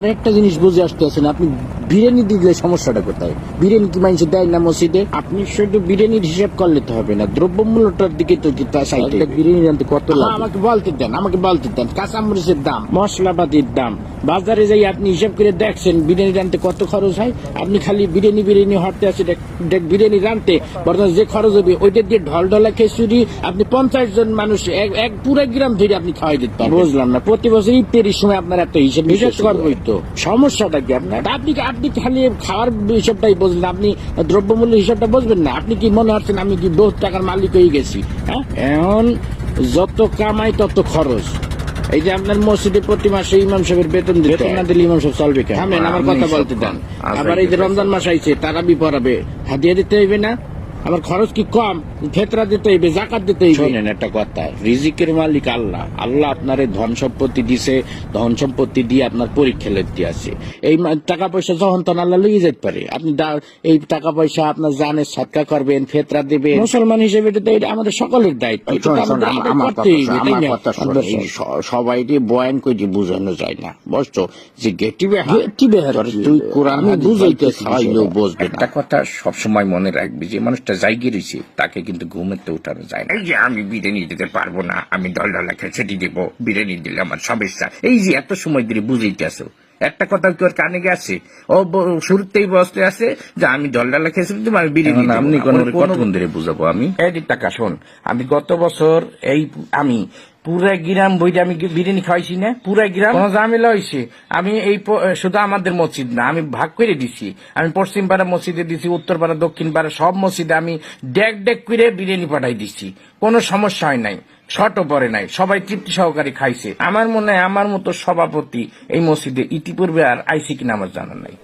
একটা জিনিস বুঝে আসতে আছেন আপনি বিরিয়ানি দিলে সমস্যাটা কোথায়? বিরিয়ানি কি মানুষ দেয় না মসজিদে? আপনি শুধু বিরিয়ানির হিসাব করলে তো হবে না। দ্রব্যমূল্যটার দিকে তো সাইডে বিরিয়ানি আনতে কত লাগে? আমাকে বলতে দেন আমাকে বলতে দেন। কাঁচামরিচের দাম মশলাপাতির দাম। বাজারে যাই আপনি হিসাব করে দেখছেন বিরিয়ানি রানতে কত খরচ হয়। আপনি খালি বিরিয়ানি বিরিয়ানি হটতে আছে দেখ- বিরিয়ানি রানতে বর্তমানে যে খরচ হবে ওইটা দিয়ে ঢল ঢলা খিচুড়ি আপনি পঞ্চাশ জন মানুষ এক পুরো গ্রাম ধরে আপনি খাওয়াই দিতে পারেন বুঝলাম না। প্রতি বছর ইফতারির সময় আপনার একটা হিসাব হিসাব করবোই তো। সমস্যাটা কি আপনার? আপনি আপনি খালি খাওয়ার হিসাবটাই বুঝলেন আপনি দ্রব্যমূল্য হিসাবটা বুঝবেন না। আপনি কি মনে হচ্ছেন আমি কি বহুত টাকার মালিক হয়ে গেছি? হ্যাঁ? এখন যত কামাই তত খরচ। এই যে আপনার মসজিদে প্রতি মাসে ইমাম সাহেবের বেতন দিতে না দিলে ইমাম সাহেব চলবে কেন আমার কথা বলতে দেন। আবার এই যে রমজান মাস আইছে তারাবি পড়াবে। হাদিয়া দিতে হইবে না? আমার খরচ কি কম? ফেতরা দিতে হইবে জাকাত দিতে হইবে। শোনেন একটা কথা রিজিকের মালিক আল্লাহ। আল্লাহ আপনার এই ধন সম্পত্তি দিছে ধন সম্পত্তি দিয়ে আপনার পরীক্ষা লেখতে আছে। এই টাকা পয়সা যখন তখন আল্লাহ লইয়ে যেতে পারে। আপনি এই টাকা পয়সা আপনার জানের সৎকা করবেন ফেতরা দেবেন। মুসলমান হিসেবে এটা তো আমাদের সকলের দায়িত্ব। সবাইকে বয়ান করে বোঝানো যায় না। বুঝছ? যে গেটি বেহার। গেটি বেহার তোর কি? তুই কোরআন বুঝাইতে। বুঝবে একটা কথা সবসময় মনে রাখবি যে মানুষটা জায়গায় রয়েছে, তাকে কিন্তু ঘুমেতে উঠানো যায় না। এই যে আমি বিরিয়ানি দিতে পারব না, আমি দল খেয়ে খেছেটি দেবো, বিরিয়ানি দিলে আমার সমস্যা। এই যে এত সময় ধরে বুঝাইতে আসো একটা কথা কি ওর কানে গেছে ও শুরুতেই বসতে আছে যে আমি দল ডালা খেয়েছি দেবো আমি বিরিয়ানি আপনি। কতক্ষণ ধরে বুঝাবো আমি? এই টাকা শোন আমি গত বছর এই আমি পুরা গ্রাম বইটা আমি বিরিয়ানি খাওয়াইছি না? পুরা গ্রাম? কোনো ঝামেলা হয়েছে আমি এই শুধু আমাদের মসজিদ না আমি ভাগ করে দিছি। আমি পশ্চিম পাড়া মসজিদে দিছি উত্তর পাড়া দক্ষিণ পাড়া সব মসজিদে আমি ডেক ডেক করে বিরিয়ানি পাঠাই দিছি। কোনো সমস্যা হয় নাই। শর্টও পরে নাই, সবাই তৃপ্তি সহকারে খাইছে। আমার মনে হয় আমার মতো সভাপতি এই মসজিদে ইতিপূর্বে আর আইসি কিনা আমার জানা নাই।